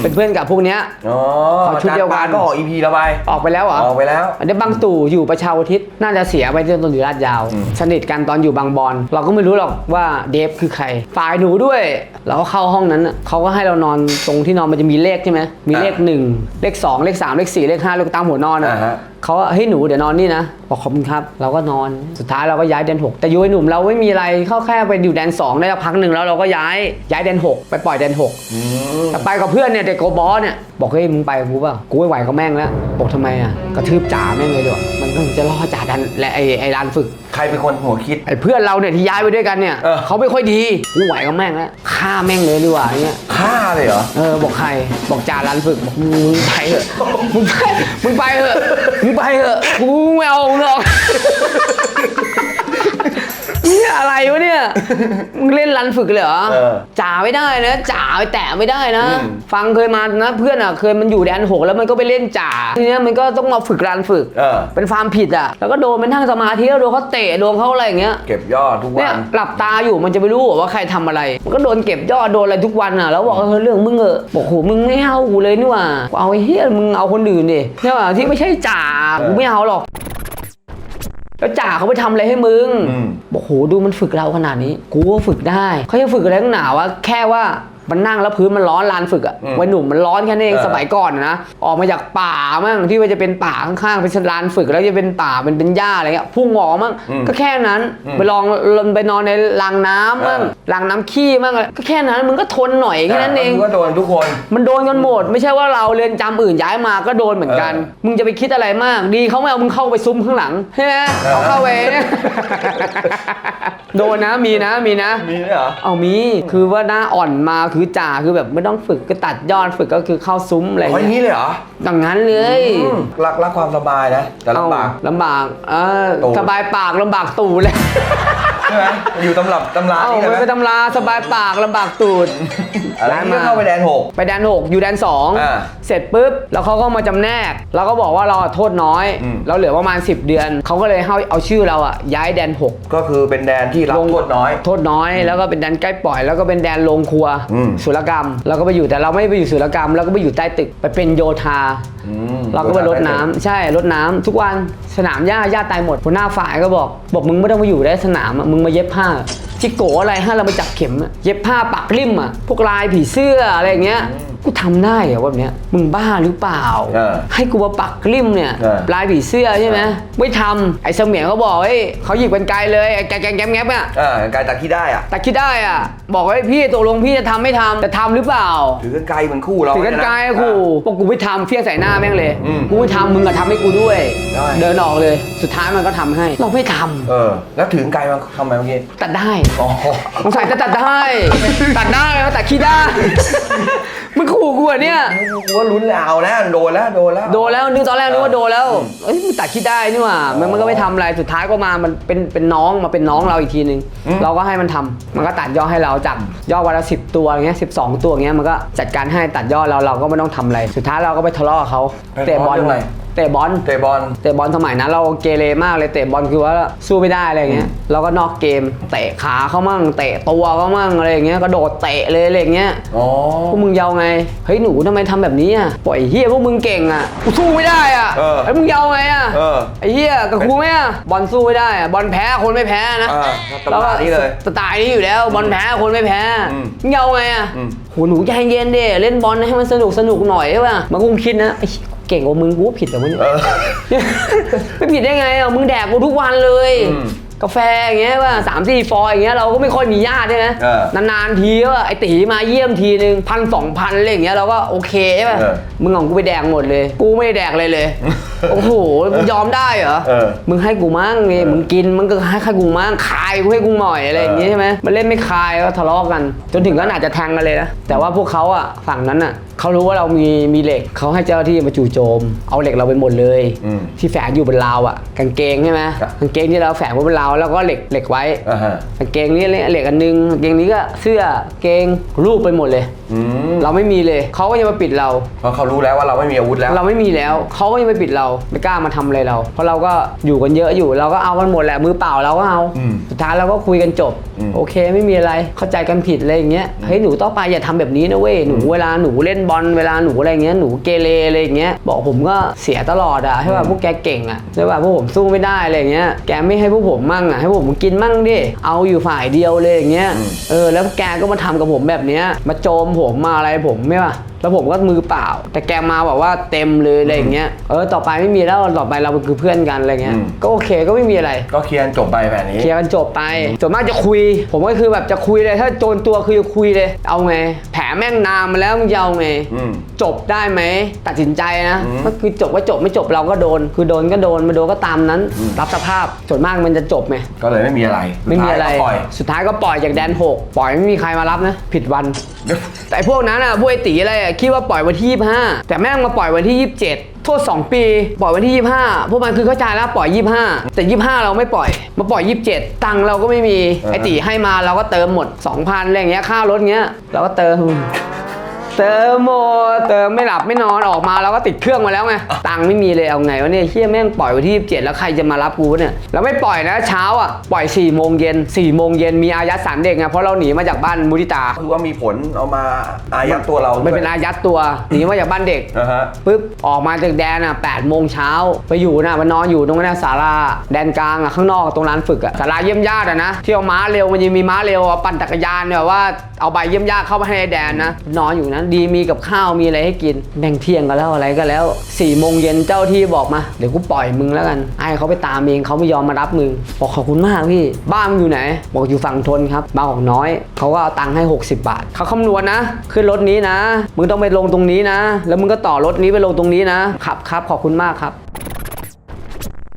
S1: เป็นเพื่อนกับพวกเนี้ย
S2: อ๋อ
S1: เขาชุดเดียวกัน
S2: อาจารปาก็ออกอีพีแล้วไป
S1: ออกไปแล้วเหรอ
S2: ออกไปแล้ว
S1: อันนี้บางตู่อยู่ประชาอุทิศน่าจะเสียไปที่ตอนอยู่ลาดยาว
S2: อืม
S1: สนิทกันตอนอยู่บางบอนเราก็ไม่รู้หรอกว่าเดฟคือใครฝ่ายหนูด้วยเราก็เข้าห้องนั้นน่ะเขาก็ให้เรานอนตรงที่นอนมันจะมีเลขใช่ไหมมีเลขหนึ่งเลขสองเลขสามเลขสี่เลขห้าเลขตามหัวนอน
S2: อ่า
S1: อะ
S2: ฮะ
S1: เขาว่าเฮ้ยหนูเดี๋ยวนอนนี่นะบอกขอบคุณครับเราก็นอนสุดท้ายเราก็ย้ายแดนหกแต่อยูไอ้หนุ่มเราไม่มีอะไรเข้าแค่ไปอยู่แดนสองได้สักพักหนึ่งแล้วเราก็ย้ายย้ายแดนหกไปปล่อยแดนหก
S2: อืม
S1: แต่ไปกับเพื่อนเนี่ยเด็กโกบอสเนี่ยบอกเฮ้ยมึงไปกับกูเปล่ากูไม่ไหวกับแม่งแล้วบอกทำไมอะกระทืบจ่าแม่งเลยดีกว่า มันมึงจะล่อจ่าดันและไอ้ไอ้ลานฝึก
S2: ใครเป็นคนหัวคิด
S1: ไอ้เพื่อนเราเนี่ยที่ย้ายไปด้วยกันเนี่ย
S2: เออ
S1: เขาไม่ค่อยดีกูไหวกับแม่งแล้วฆ่าแม่งเลยดีกว่าอย่างเงี้ย
S2: ฆ่าเลยเหรอ
S1: เออบอกใครบอกจ่าร้านฝึกบอกมึงไปเถอะมึงไปมึงไปเถอะมึงไปเถอะกูไม่เอาหรอก เนี่ยอะไรวะเนี่ย มึงเล่นรันฝึกเลยเหรอ
S2: เออ
S1: จ่าไม่ได้นะจ่าไปแตะไม่ได้นะ
S2: อืม
S1: ฟังเคยมานะ เพื่อนอะเคยมันอยู่แดนหกแล้วมันก็ไปเล่นจ่าทีเนี้ยมันก็ต้องมาฝึกรันฝึก
S2: เออ
S1: เป็นฟาร์มผิดอะแล้วก็โดนมันนั่งสมาธิแล้วโดนเขาเตะโดนเขาอะไรอย่างเงี้ย
S2: เก็บยอดทุกวั
S1: เนี่ย
S2: น
S1: หลับตาอยู่มันจะไปรู้เหรอว่าใครทำอะไร มันก็โดนเก็บยอดโดนอะไรทุกวันอะ แล้วบอกเออเรื่องมึงเออะบอกโหมึงไม่เอากูเลยนี่หว่ากูเอาไอ้เฮียมึงเอาคนอื่นดิใช่ป่ะที่ไม่ใช่จ่ากูไม่เอาหรอก แล้วจ่าเขาไปทำอะไรให้มึง
S2: อืม
S1: บอกโหดูมันฝึกเราขนาดนี้ กูก็ฝึกได้ เขาจะฝึกอะไรตั้งหนาวะแค่ว่า มันนั่งแล้วพื้นมันร้อนลานฝึกอะ
S2: อืม
S1: วัยหนุ่มมันร้อนแค่นั้นเอง
S2: เออ
S1: สมัยก่อนนะออกมาจากป่ามั่งที่ว่าจะเป็นป่าข้างๆเป็นลานฝึกแล้วจะเป็นป่าเป็นเป็นหญ้าอะไรเงี้ยพุ่งออกมั่ง
S2: อืม
S1: ก็แค่นั้น
S2: อืม
S1: ไปลองไปนอนในรางน้ำมั่ง
S2: เออ
S1: รางน้ำขี้มั่งอะไรก็แค่นั้นมึงก็ทนหน่อยแค่นั้นเอง
S2: ก็โดนทุกคน
S1: มันโดนกันหมด ไม่ใช่ว่าเราเรียนจำอื่นย้ายมาก็โดนเหมือนกัน
S2: เออ
S1: มึงจะไปคิดอะไรมาก ดีเขาไม่เอามึงเข้าไปซุ้มข้างหลังใช่ไหม
S2: เออ
S1: เอาเข้าไปเนี่ย โดนนะมีนะมีนะ
S2: มีด้วยเหรอ
S1: เอามีคือว่าหน้าอ่อนมาคือจ่าคือแบบไม่ต้องฝึกก็ตัดยอดฝึกก็คือเข้าซุ้มอะไร
S2: อ๋ออย่าง
S1: เงี้ย
S2: นี้เลยเหรอ
S1: ดังนั้นเลย
S2: อืมรักรักความสบายนะ แต่ลำบาก
S1: เอ้ลำบาก เออ
S2: ตูด
S1: สบายปากลำบากตูดเลย
S2: ใช่ไหมอยู่ตำรับตำรา
S1: เอา
S2: นี่เลย
S1: ไป
S2: ไหม
S1: ไปตำราสบายปากลำบากตูด
S2: อะไรนี่ก็เข้าไปแดนหก
S1: ไปแดนหกอยู่แดนสอง
S2: อ่า
S1: เสร็จปุ๊บแล้วเขาก็มาจำแนกเราก็บอกว่าเราโทษน้อย
S2: อืม
S1: เราเหลือประมาณ 10 เดือน เขาก็เลยเอาเอาชื่อเราอะย้ายแดนหก
S2: ก็คือเป็นแดนที่รับโทษน้อย
S1: โทษน้อยแล้วก็เป็นแดนใกล้ปล่อย แล้วก็เป็นแดนโรงครัว
S2: อืม
S1: ศุลกรรมเราก็ไปอยู่แต่เราไม่ไปอยู่ศุลกรรมเราก็ไปอยู่ใต้ตึกไปเป็นโยธา
S2: อืม
S1: เราก็ไปรดน้ำใช่รดน้ำทุกวันสนามหญ้าหญ้าตายหมดหัวหน้าฝ่ายก็บอก บอกมึงไม่ต้องมาอยู่ได้สนามอะมึงมาเย็บผ้าที่โกอะไรให้เราไปจับเข็มอะเย็บผ้าปักริมอะพวกลายผีเสื้ออะไรอย่างเงี้ย กูทำได้เหรอแบบเนี้ยมึงบ้าหรือเปล่า
S2: เออ
S1: ให้กูมาปักริมเนี่ย
S2: เออ
S1: ลายผีเสื้อใช่ไหมไม่ทำไอ้เสมียนเขาบอกเฮ้ยเขาหยิบเป็นไกลเลยไอ้แกแกงแกมแงบอะ
S2: อ่าการตัดที่ได้อะ
S1: แต่คิดได้อะ บอกว่าพี่ตกลงพี่จะทำไม่ทำจะทำหรือเปล่า
S2: ถือกันไกลเหมือนคู่เรา
S1: ถือกันไกล
S2: เนี่ยนะ
S1: กูบอกกูไม่ทำเฟี้ยงใส่หน้าแม่งเลย
S2: อืม
S1: กูไม่ทำมึงก็ทำให้กูด้วย
S2: ได้
S1: เดินออกเลย สุดท้ายมันก็ทำให้ เราไม่ทำ
S2: เออ แล้วถือกันไกลมาทำไมเมื่อกี้
S1: ตัดได้
S2: อ๋อ
S1: สงสัยจะตัดได้ ตัดได้แล้วตัดขี้ได้ มึงขู่กูเหรอเนี่ย
S2: กูว่าลุ้นแล้วนะโดนแล้วโดนแล้ว
S1: โดนแล้วนึกตอนแรกนึกว่าโดนแล้วเอ้ยมันตัดขี้ได้นี่หว่ามันมันก็ไม่ทำอะไรสุดท้ายก็มามันเป็นเป็นน้องมาเป็นน้องเราอีกทีนึง
S2: อืม
S1: เราก็ให้มันทำมันก็ตัดยอดให้เราจากยอดวันละสิบตัวอย่างเงี้ยสิบสองตัวอย่างเงี้ยมันก็จัดการให้ตัดยอดเราเราก็ไม่ต้องทำอะไร สุดท้ายเราก็ไปทะเลาะกับเขาเตะบอล
S2: เรื่องอะไร
S1: เตะบอล
S2: เตะบอล
S1: เตะบอลสมัยนั้นเราเกเรมากเลยเตะบอลคือว่าสู้ไม่ได้อะไรอย่างเงี้ยเราก็นอกเกมเตะขาเขามั่งเตะตัวเขามั่งอะไรอย่างเงี้ยกระโดดเตะเลยอะไรอย่างเงี้ย
S2: อ๋อ
S1: พวกมึงยาวไงเฮ้ยหนูทำไมทำแบบนี้อะปล่อยเฮียพวกมึงเก่งอะกูสู้ไม่ได้อะ
S2: เออ
S1: ไอ้ยมึงยาวไงอะ
S2: เออ
S1: ไอ้เฮียกับกูไหมอะบอลสู้ไม่ได้อะบอลแพ้คนไม่แพ้นะ
S2: อ่าตำรานี้เลย
S1: สไตล์นี้อยู่แล้วบอลแพ้คนไม่แพ้
S2: อืม
S1: มึงยาวไงอะ
S2: อืม
S1: โหหนูใจเย็นดิเล่นบอลให้มันสนุกสนุกหน่อยใช่ป่ะมันคงคิดนะไอ้ เหี้ยเก่งกว่ามึงกูผิดเหรอวะเนี่ย
S2: เออ
S1: ไม่ผิดได้ไงอะมึงแดกกูทุกวันเลย
S2: อืม
S1: กาแฟอย่างเงี้ยว่าสามสี่ฟอยอย่างเงี้ยเราก็ไม่ค่อยมีญาติใช่ไหม
S2: เออนา
S1: นๆทีก็ไอตีมาเยี่ยมทีนึงพันสองพันอะไรอย่างเงี้ยเราก็โอเคใช่ป่ะ
S2: เออ
S1: มึงของกูไปแดกหมดเลย กูไม่ได้แดกเลยเลย โอ้โหมึงยอมได้เหรอ
S2: เออ
S1: มึงให้กูมั่งไง
S2: เออ
S1: มึงกินมึงก็ให้ให้กูมั่งคายกูให้กูหน่อยอะไรอย่างงี้
S2: เออ
S1: ใช่ไหมมันเล่นไม่คายก็ทะเลาะกัน จนถึงก็อาจจะแทงกันเลยนะแต่ว่าพวกเขาอะฝั่งนั้นอะเขารู้ว่าเรามีมีเหล็กเขาให้เจ้าหน้าที่มาจู่โจม เอาเหล็กเราไปหมดเลย
S2: อืม
S1: ที่แฝงอยู่บนราวอะกางเกงใช่ไหม
S2: ครับ
S1: กางเกงที่เราแฝงไว้บนราวแล้วก็เหล็กเหล็กไว้
S2: อ่าฮะ
S1: กางเกงนี้เหล็กอันนึงกางเกงนี้ก็เสื้อเกงรูปไปหมดเลย
S2: อืม
S1: เราไม่มีเลยเขาก็ยังมาปิดเรา
S2: เพราะเขารู้แล้วว่าเราไม่มีอาวุธแล้ว
S1: เราไม่มีแล้วเขาก็ยังไปปิดเราไม่กล้ามาทำอะไรเรา เพราะเราก็อยู่กันเยอะอยู่ เราก็เอากันหมดแหละมือเปล่าเราก็เอา
S2: อืม
S1: สุดท้ายเราก็คุยกันจบ
S2: อืม
S1: โอเคไม่มีอะไรเข้าใจกันผิดอะไรอย่างเงี้ยเฮ้ยหนูต่อไปอย่าทำแบบนี้นะเว้ยหนูเวลาหนูเล่นบอลเวลาหนูอะไรเงี้ยหนูเกเรอะไรอย่างเงี้ยบอกผมก็เสียตลอดอะใช่ป่ะพวกแกเก่งอะใช่ป่ะพวกผมสู้ไม่ได้อะไรอย่างเงี้ยแกไม่ให้พวกผมมั่งอะให้พวกผมกินมั่งดิเอาอยู่ฝ่ายเดียวเลยอย่างเงี้ย
S2: อืม
S1: เออแล้วแกก็มาทำกับผมแบบเนี้ยมาโจมผมมาอะไรผมไม่ป่ะ แล้วผมก็มือเปล่า แต่แกมาบอกว่าเต็มเลยอะไรอย่างเงี้ยเออต่อไปไม่มีแล้วต่อไปเราคือเพื่อนกันอะไรเงี้ย
S2: อืม
S1: ก็โอเคก็ไม่มีอะไร
S2: ก็เคลียร์จบไปแบบนี้
S1: เคลียร์กันจบไปส่วนมากจะคุย ผมก็คือแบบจะคุยเลยถ้าโจรตัวคือจะคุยเลย เอาไง แผลแม่งนานมาแล้วมึงจะเอาไง
S2: อืม
S1: จบได้ไหม ตัดสินใจนะ
S2: อืม
S1: ก็คือจบก็จบไม่จบเราก็โดน คือโดนก็โดนไม่โดนก็ตามนั้นรับสภาพส่วนมากมันจะจบไหม
S2: ก็เลยไม่มีอะไร
S1: ไม่มีอะไร
S2: สุดท้ายก็ปล่อย
S1: สุดท้ายก็ปล่อยจากแดน6ปล่อยไม่มีใครมารับนะ ผิดวัน แต่พวกนั้นอะพวกไอตีอะไรอะคิดว่าปล่อยวันที่ 25 แต่แม่งมาปล่อยวันที่ 27 โทษ 2 ปี ปล่อยวันที่ 25 พวกมันคือเข้าใจแล้วปล่อย 25 แต่ 25 เราไม่ปล่อย มาปล่อย 27 ตังค์เราก็ไม่มี
S2: อ่าฮะ
S1: ไอตีให้มาเราก็เติมหมด 2,000อะไรอย่างเงี้ยค่ารถเงี้ยเราก็เติม เติมโมดเติมไม่หลับไม่นอนออกมาเราก็ติดเครื่องมาแล้วไงตังค์ไม่มีเลยเอาไงวะเนี่ยเฮียแม่งปล่อยวันที่ 27 แล้วใครจะมารับกูวะเนี่ยแล้วไม่ปล่อยนะเช้าอะปล่อย4ี่โมงเย็น4ี่โมงเย็นมีอายัดสารเด็กไงเพราะเราหนีมาจากบ้านมุทิตา
S2: คือว่ามีผลเอามาอายัดตัวเรา
S1: ไม่เป็นอายัดตัวหนีมาจากบ้านเด็ก
S2: นะฮะ
S1: ปุ๊บออกมาจากแดนอะ8โมงเช้าไปอยู่น่ะมานอนอยู่ตรงนั้นนะศาลาแดนกลางอะข้างนอกตรงร้านฝึกอะศาลาเยี่ยมญาติอะนะที่เอาม้าเร็วมันยังมีม้าเร็วอะปั่นจักรยานเนี่ยว่าเอาใบเยี่ยมญาติเข้ามาให้ในแดนนะนอนอยู่นั้นดีมีกับข้าวมีอะไรให้กินแบ่งเที่ยงกันแล้วอะไรก็แล้ว4ี่โมงเย็นเจ้าที่บอกมา เดี๋ยวกูปล่อยมึงแล้วกันไอ้เขาไปตามเองเขาไม่ยอมมารับมึงบอกขอบคุณมากพี่บ้านมึงอยู่ไหน บอกอยู่ฝั่งทนครับบ้านของน้อยเขาก็เอาตังค์ให้ 60 บาทเขาคำนวณนะขึ้นรถนี้นะ มึงต้องไปลงตรงนี้นะ แล้วมึงก็ต่อรถนี้ไปลงตรงนี้นะขับครับขอบคุณมากครับ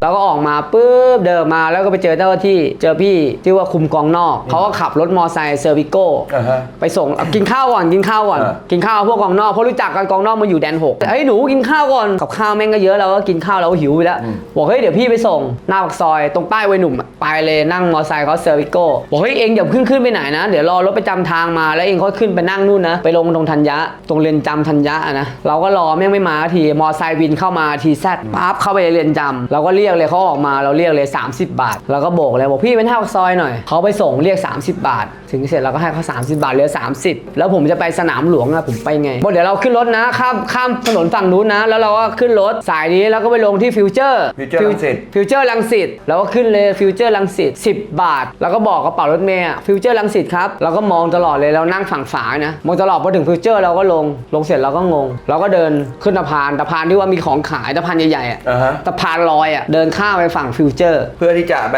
S1: เราก็ออกมาปุ๊บเดินมาแล้วก็ไปเจอเจ้าหน้าที่เจอพี่ที่ว่าคุมกองนอกเขาก็ขับรถมอไซค์เซอร์วิโก้
S2: อ่าฮะ
S1: ไปส่งเอากินข้าวก่อนกินข้าวก่อน
S2: อ่า
S1: กินข้าวพวกกองนอกเพราะรู้จักกันกองนอกมันอยู่แดนหกเฮ้ยหนูกินข้าวก่อนกับข้าวแม่งก็เยอะเราก็กินข้าวเราก็หิวไปแล้วบอกเฮ้ยเดี๋ยวพี่ไปส่งหน้าปากซอยตรงป้ายวัยหนุ่มอะไปเลยนั่งมอไซค์เขาเซอร์วิโก้บอกเฮ้ยเองอย่าขึ้นขึ้นไปไหนนะเดี๋ยวรอรถประจำทางมาแล้วเองค่อยขึ้นไปนั่งนู่นนะไปลงตรงธัญญะตรงเรือนจำธัญญะอะนะเราก็รอแม่งไม่มาทีมอไซค์วินเข้ามาทีแซดปั๊บเข้าไปในเรือนจำเราก็เรียกเลยเขาออกมาเราเรียกเลย 30 บาท เราก็โบกเลยบอกพี่เป็นเท่าซอยหน่อยเขาไปส่งเรียก 30 บาท ถึงเสร็จเราก็ให้เขา30 บาทเหลือ 30 แล้วผมจะไปสนามหลวงอะผมไปไงบอกเดี๋ยวเราขึ้นรถนะข้ามข้ามถนนฝั่งนู้นนะ แล้วเราก็ขึ้นรถสายนี้แล้วก็ไปลงที่ฟิวเจอร์
S2: Future รังสิต
S1: ฟิวเจอร์ลังสิตเราก็ขึ้นเลยฟิวเจอร์ลังสิต10 บาท แล้วก็บอกกระเป๋ารถเมย์ฟิวเจอร์ลังสิตครับเราก็มองตลอดเลยเรานั่งฝั่งฝานะมองตลอดพอถึงฟิวเจอร์เราก็ลงลงเสร็จเราก็งง เราก็เดินขึ้นสะพานสะพานที่ว่ามีของขายสะพานใหญ่ๆอะ
S2: อ่าฮะ
S1: สะพานลอยอะเดินข้ามไปฝั่งฟิวเจอร์
S2: เพื่อที่จะไป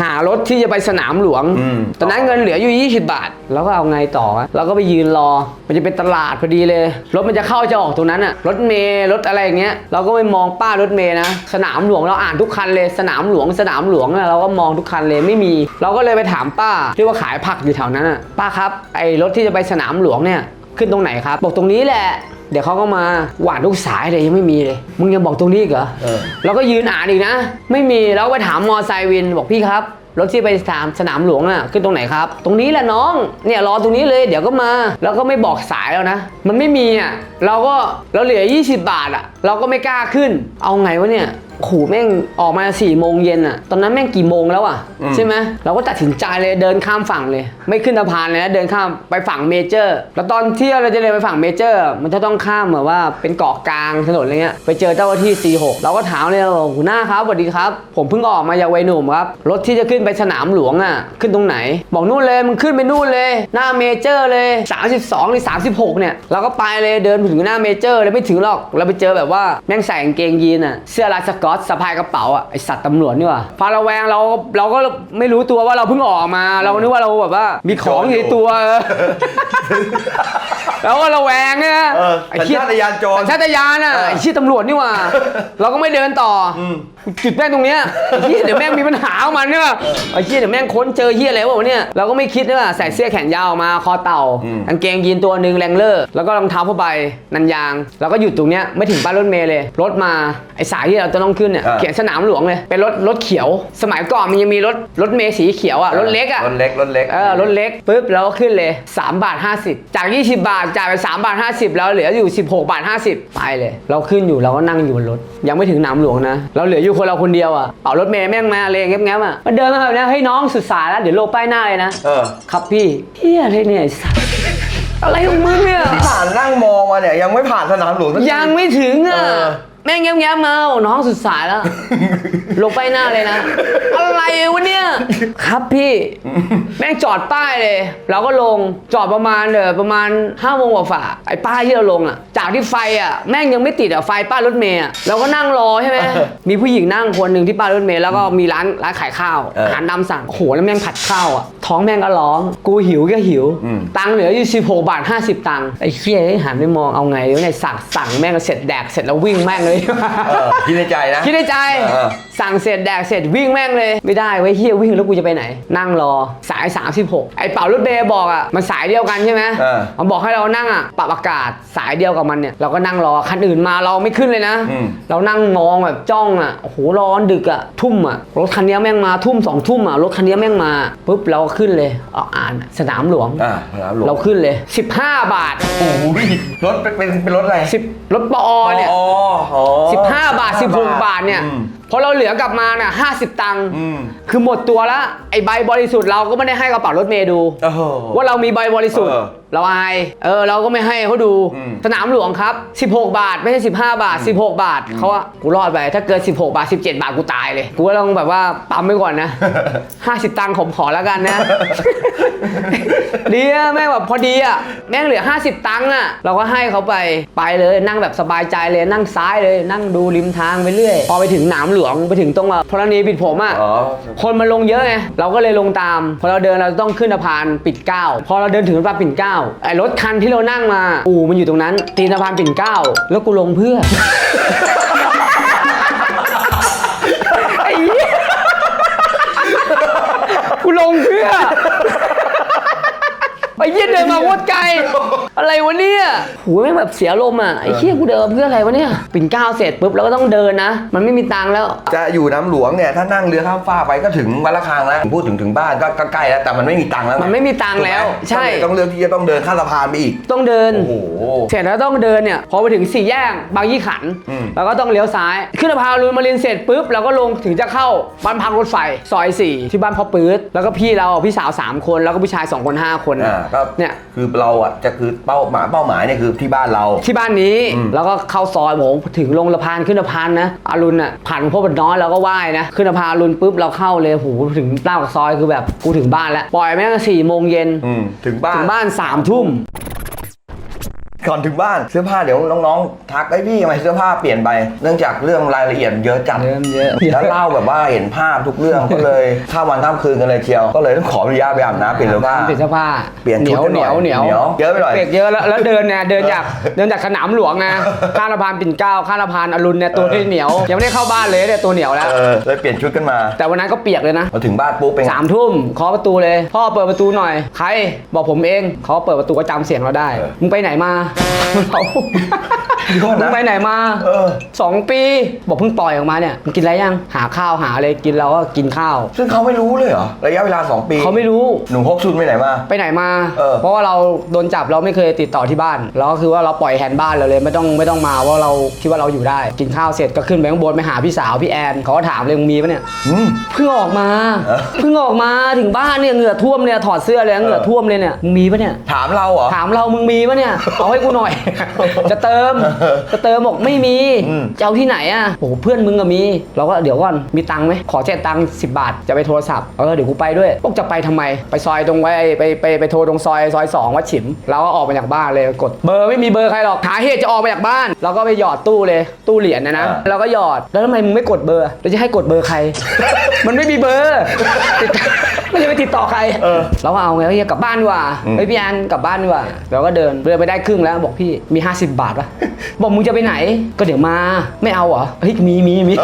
S1: หารถที่จะไปสนามหลวง
S2: อืม
S1: ตอนนั้นเงินเหลืออยู่ 20 บาท แล้วก็เอาไงต่อวะเราก็ไปยืนรอ มันจะเป็นตลาดพอดีเลย รถมันจะเข้าจะออกตรงนั้นอะรถเมล์รถอะไรอย่างเงี้ย เราก็ไปมองป้ายรถเมล์นะ สนามหลวงเราอ่านทุกคันเลย สนามหลวง สนามหลวงอะเราก็มองทุกคันเลยไม่มี เราก็เลยไปถามป้าที่ว่าขายผักอยู่แถวนั้นอะป้าครับ ไอ้รถที่จะไปสนามหลวงเนี่ย ขึ้นตรงไหนครับ บอกตรงนี้แหละ เดี๋ยวเขาก็มาหวานทุกสายเลยยังไม่มีเลย มึงยังบอกตรงนี้อีกเหรอ
S2: เออ
S1: เราก็ยืนอ่านอีกนะ ไม่มีแล้วก็ไปถามมอไซค์วินบอกพี่ครับ รถที่ไปสนามสนามหลวงน่ะขึ้นตรงไหนครับ ตรงนี้แหละน้องเนี่ยรอตรงนี้เลยเดี๋ยวก็มาแล้วก็ไม่บอกสายแล้วนะ มันไม่มีอะเราก็เราเหลือ 20 บาทอะ เราก็ไม่กล้าขึ้น เอาไงวะเนี่ย ขู่แม่งออกมา4ี่โมงเย็นอะตอนนั้นแม่งกี่โมงแล้วอะ
S2: อืม
S1: ใช่ไหมเราก็ตัดสินใจเลยเดินข้ามฝั่งเลย ไม่ขึ้นสะพานเลยนะเดินข้ามไปฝั่งเมเจอร์ แล้วตอนที่เราจะเดินไปฝั่งเมเจอร์ มันจะต้องข้ามเหมือนว่าเป็นเกาะกลางถนนอะไรเงี้ยไปเจอเจ้าหน้าที่ C6 เราก็ถามเลยว่าหัวหน้าครับสวัสดีครับ ผมเพิ่งออกมาจากวัยหนุ่มครับรถที่จะขึ้นไปสนามหลวงอะขึ้นตรงไหน บอกนู่นเลยมึงขึ้นไปนู่นเลย หน้าเมเจอร์เลย 32หรือ36 เนี่ยเราก็ไปเลยเดินไปถึงหน้าเมเจอร์เลยไม่ถึงหรอกเราไปเจอแบบว่าแม่งใส่กางเกงยีนอะเสื้อลายสกอตสะพายกระเป๋าอะไอสัตว์ตำรวจนี่ว่ะพาระแวงเราเราก็ไม่รู้ตัวว่าเราเพิ่งออกมา เราก็นึกว่าเราแบบว่า มีของอยู่ในตัวเออ แล้วก็ระแวงเนี่ย
S2: เออ
S1: ไอ้เหี้ย
S2: สัญชาตญาณโจร
S1: สัญชาตญาณอะ
S2: เออ
S1: ไอ้ชี้ยตำรวจนี่ว่ะเราก็ไม่เดินต่ออ
S2: ม
S1: จุดแม่งตรงเนี้ยไอ้เหี้ยเดี๋ยวแม่งมีปัญหาของมันเนี่ยไอ้เหี้ยเดี๋ยวแม่งค้นเจอเหี้ยอะไรวะเนี่ยเราก็ไม่คิดนะว่าใส่เสื้อแขนยาวมาคอเต่า
S2: อืม
S1: กางเกงยีนตัวหนึ่งแรงเลอร์แล้วก็รองเท้าผ้าใบนันยาง แล้วก็หยุดตรงเนี้ยไม่ถึงป้ายรถเมล์เลย รถมาไอ้สายที่เราจะต้องขึ้นเนี่ย
S2: อ่า
S1: เขียนสนามหลวงเลยเป็นรถรถเขียว สมัยก่อนมันยังมีรถรถเมล์สีเขียวอะรถเล็กอะ
S2: รถเล็กรถเล็ก
S1: เออรถเล็กปุ๊บเราก็ขึ้นเลย 3 บาท 50 จาก 20 บาทจ่ายไป 3 บาท 50 แล้วเหลืออยู่ 16 บาท 50 ไปเลย เราขึ้นอยู่เราก็นั่งอยู่บนรถ ยังไม่ถึงหนามหลวงนะ เราเหลืออยู่คนเราคนเดียวอะเป่ารถเมย์แม่งมาเลยแง้มๆอะมันเดินมาแบบเนี้ยเฮ้ยน้องสุดสายแล้วเดี๋ยวโลป้ายหน้าเลยนะ
S2: เออ
S1: ครับพี่เฮียอะไรเนี่ยไอ้สัสอะไรของมึงเนี่ย
S2: ที่ผ่านนั่งมองมาเนี่ยยังไม่ผ่านสนามหลวงสักที
S1: ยังไม่ถึงอะ
S2: เออ
S1: แม่งแง้มๆมาเอาน้องสุดสายแล้ว ลงไปหน้าเลยนะ อะไรวะเนี่ย ครับพี่ แม่งจอดป้ายเลย เราก็ลงจอดประมาณเดอประมาณห้าโมงกว่าฝ่าไอ้ป้ายที่เราลงอะ จากที่ไฟอะแม่งยังไม่ติดอะไฟป้ายรถเมย์อะเราก็นั่งรอใช่ไหมมีผู้หญิงนั่งคนหนึ่งที่ป้ายรถเมย์แล้วก็มีร้านร้านขายข้าว
S2: เออ
S1: อาหารตามสั่งโอ้โหแล้วแม่งผัดข้าวอะท้องแม่งก็ร้องกูหิวก็หิว
S2: อืม
S1: ตังค์เหลืออยู่16บาท50ตังค์ไอ้เหี้ยหันไปมองเอาไงวะเนี่ยสั่งสั่งแม่งก็เสร็จแดกเสร็จแล้ววิ่งแม่งเลย
S2: เออคิดในใจนะ
S1: คิดในใจ
S2: เออ
S1: สั่งเสร็จแดกเสร็จวิ่งแม่งเลย ไม่ได้ไว้ยเฮียวิ่งแล้วกูจะไปไหน นั่งรอสาย 36 ไอ้เป่ารถเมย์บอกอะมันสายเดียวกันใช่ไหม
S2: เออ
S1: มันบอกให้เรานั่งอะปรับอากาศสายเดียวกับมันเนี่ยเราก็นั่งรอคันอื่นมาเราไม่ขึ้นเลยนะ
S2: อืม
S1: เรานั่งมองแบบจ้องอะโอ้โหร้อนดึกอะทุ่มอะรถคันนี้แม่งมาทุ่มสองทุ่มอะรถคันนี้แม่งมาปุ๊บเราก็ขึ้นเลยออกอ่านสนามหลวง
S2: อ่าสนามหลวง
S1: เราขึ้นเลย 15 บาท
S2: โอ้ยรถเป็นเป็นเป็นรถอะไร
S1: 10รถปอเนี่ย
S2: อ๋ออ๋อ
S1: 15 บาท 16 บาทเนี่ย
S2: อืม
S1: พอเราเหลือกลับมาน่ะ50 ตังค์
S2: อืม
S1: คือหมดตัวแล้วไอ้ใบบริสุทธิ์เราก็ไม่ได้ให้กระเป๋ารถเมย์ดู
S2: โอ้โห
S1: ว่าเรามีใบบริสุทธิ์
S2: เออ
S1: เราอายเออเราก็ไม่ให้เขาดู
S2: อืม
S1: สนามหลวงครับ 16 บาทไม่ใช่ 15 บาท 16 บาทเขาว่ากูรอดไปถ้าเกิน 16 บาท 17 บาทกูตายเลย กูก็ต้องแบบว่าปั๊มไว้ก่อนนะ 50 ตังค์ผมขอแล้วกันนะ ดีอะแม่งแบบพอดีอะแม่งเหลือ 50 ตังค์อะเราก็ให้เขาไปไปเลยนั่งแบบสบายใจเลยนั่งซ้ายเลย นั่งดูริมทางไปเรื่อย พอไปถึงหนามหลวงไปถึงตรงแบบพรณีปิดผมอะ
S2: อ๋อ
S1: คนมันลงเยอะไง เราก็เลยลงตาม พอเราเดินเราต้องขึ้นสะพานปิ่นเกล้า พอเราเดินถึงสะพานปิ่นเกล้าไอ้รถคันที่เรานั่งมาอู่มันอยู่ตรงนั้น ตีนสะพานปิ่นเกล้า แล้วกูลงเพื่อ ไอ้เหี้ยกูลงเพื่อ ไอ้เหี้ยเดินมาโคตรไกลอะไรวะเนี่ยหูแม่งแบบเสียลมณ์อะไอ้เหี้ยกูเดินมาเพื่ออะไรวะเนี่ยปิ่นเกล้าเสร็จปุ๊บเราก็ต้องเดินนะ มันไม่มีตังค์แล้ว
S2: จะอยู่น้ำหลวงเนี่ยถ้านั่งเรือข้ามฟ้ากไปก็ถึงวัดละคังแล้วพูดถึงถึงบ้านก็ก็ใกล้แล้วแต่มันไม่มีตังค์แล้ว
S1: มันไม่มีตังค์แล้ว
S2: ถูกไหม
S1: ใช่
S2: ต้องเลือกที่จะต้องเดินข้ามสะพานไปอีก
S1: ต้องเดิน
S2: โอ้โห
S1: เสร็จแล้วต้องเดินเนี่ยพอไปถึงสี่แยกบางยี่ขัน
S2: อืม
S1: เราก็ต้องเลี้ยวซ้าย ขึ้นสะพานลูนมารินเสร็จปุ๊บเราก็ลงถึงจะเข้าบ้านพักรถไฟซอยสี่ที่บ้านพ่อปื๊ดแล้วก็พี่เราพี่สาวสามคนแล้วก็ผู้ชายสองคนห้าคน
S2: อ่าก็
S1: เนี่ย
S2: คือเราอะจะคือเป้าหมายเป้าหมายเนี่ยคือที่บ้านเรา
S1: ที่บ้านนี้
S2: อืม
S1: แล้วก็เข้าซอยผมถึงลงสะพานขึ้นสะพานนะอารุณอะผ่านหลวงพ่อบัดน้อยเราก็ไหว้นะขึ้นสะพานอารุณปุ๊บเราเข้าเลยโหถึงหน้าปากซอยคือแบบกูถึงบ้านแล้วปล่อยแม่งสี่โมงเย็น
S2: อืมถึงบ้าน
S1: ถึงบ้านสามทุ่ม
S2: ก่อนถึงบ้านเสื้อผ้าเดี๋ยวน้องๆ ทักไอ้ยพี่ทำไมเสื้อผ้าเปลี่ยนไป เนื่องจากเรื่องรายละเอียดเยอะจัด
S1: เยอะเยอะ
S2: แล้วเล่าแบบว่าเห็นภาพทุกเรื่อง ก็เลยข้ามวันข้ามคืนกันเลยเชียว ก็เลยต้องขออนุญาตไปอาบน้ำเปลี่ยนเสื้อผ้า
S1: เปลี่ยนเสื้อผ้า
S2: เปลี่ยน
S1: เห
S2: ชุ
S1: นี
S2: ด
S1: ยว
S2: กัน
S1: เห
S2: หน่
S1: นี
S2: อย
S1: ยวเหนียว
S2: เหนียวเยอะไปหน่อย
S1: เปียกเยอะแล้วแล้วเดินเนี่ยเดินจากเดินจากสนามหลวงไงข้ามสะพานปิ่นเกล้าข้ามสะพานอรุณเนี่ยตัวที่เหนียวยังไม่ได้เข้าบ้านเลยเนี่ยตัวเหนียวแล้ว
S2: เออเลยเปลี่ยนชุดกันมา
S1: แต่วันนั้นก็เปียกเลยนะ
S2: พอถึงบ้านปุ๊บเป็นไง
S1: สามทุ่มเคาะประตูเลย พ่อเปิดประตูหน่อย ใคร บอกผมเองเขาเปิดประตูก็จำเสียงเราได้
S2: เออ
S1: มึงไปไหนมาเขา
S2: เดี๋ยวก่อนนะ
S1: มึงไปไหนมา
S2: เออ
S1: สองปี บอกเพิ่งปล่อยออกมาเนี่ยมึงกินอะไรยังหาข้าวหาอะไรกินเราก็กินข้าว
S2: ซึ่งเขาไม่รู้เลยเหรอ ระยะเวลา 2 ปี
S1: เขาไม่รู้
S2: หนุ่มพกชุดไปไหนมา
S1: ไปไหนมา
S2: เออ
S1: เพราะว่าเราโดนจับเราไม่เคยติดต่อที่บ้านแล้วก็คือว่าเราปล่อยแฮนด์บ้านเราเลยไม่ต้องไม่ต้องมาว่าเราคิดว่าเราอยู่ได้ กินข้าวเสร็จก็ขึ้นไปข้างบนไปหาพี่สาวพี่แอนเขาก็ถามเลยมึงมีปะเนี่ย
S2: อืม
S1: เพิ่งออกมา
S2: เออ
S1: เพิ่งออกมาถึงบ้านเนี่ยเหงื่อท่วมเนี่ยถอดเสื้อเลยเหงื่อท่วมเลยเนี่ยมึงมีปะเนี่ย
S2: ถามเราเหรอ
S1: ถามเรามึงมีปะเนี่ย เอาให้กูหน่อย จะเติมจะเติมบอกไม่มี
S2: อืม
S1: จะเอาที่ไหนอะโอ้โหเพื่อนมึงก็มี เราก็เดี๋ยวก่อนมีตังค์ไหมขอแจกตังค์สิบาทจะไปโทรศัพท์เออเดี๋ยวกูไปด้วยบอกจะไปทำไม ไปซอยตรงไว้ไปไปไปโทรตรงซอยซอยสองวัดฉิมเราก็ออกมาจากบ้านเลยกดเบอร์ไม่มีเบอร์ใครหรอกหาเหตุจะออกมาจากบ้าน เราก็ไปหยอดตู้เลยตู้เหรียญนะนะ
S2: อ่า
S1: เราก็หยอดแล้วทำไมมึงไม่กดเบอร์แล้วจะให้กดเบอร์ใคร มันไม่มีเบอร์ติดไม่จะไปติดต่อใครเราก็เอาไงเฮ้ยกลับบ้านดีกว่า
S2: อืม
S1: เฮ้ยพี่แอนกลับบ้านดีกว่าเราก็เดินเดินไปได้ครึ่งแล้วบอกพี่มี 50 บาทปะบอกมึงจะไปไหน ก็เดี๋ยวมา ไม่เอาเหรอ เฮ้ยมีมีมี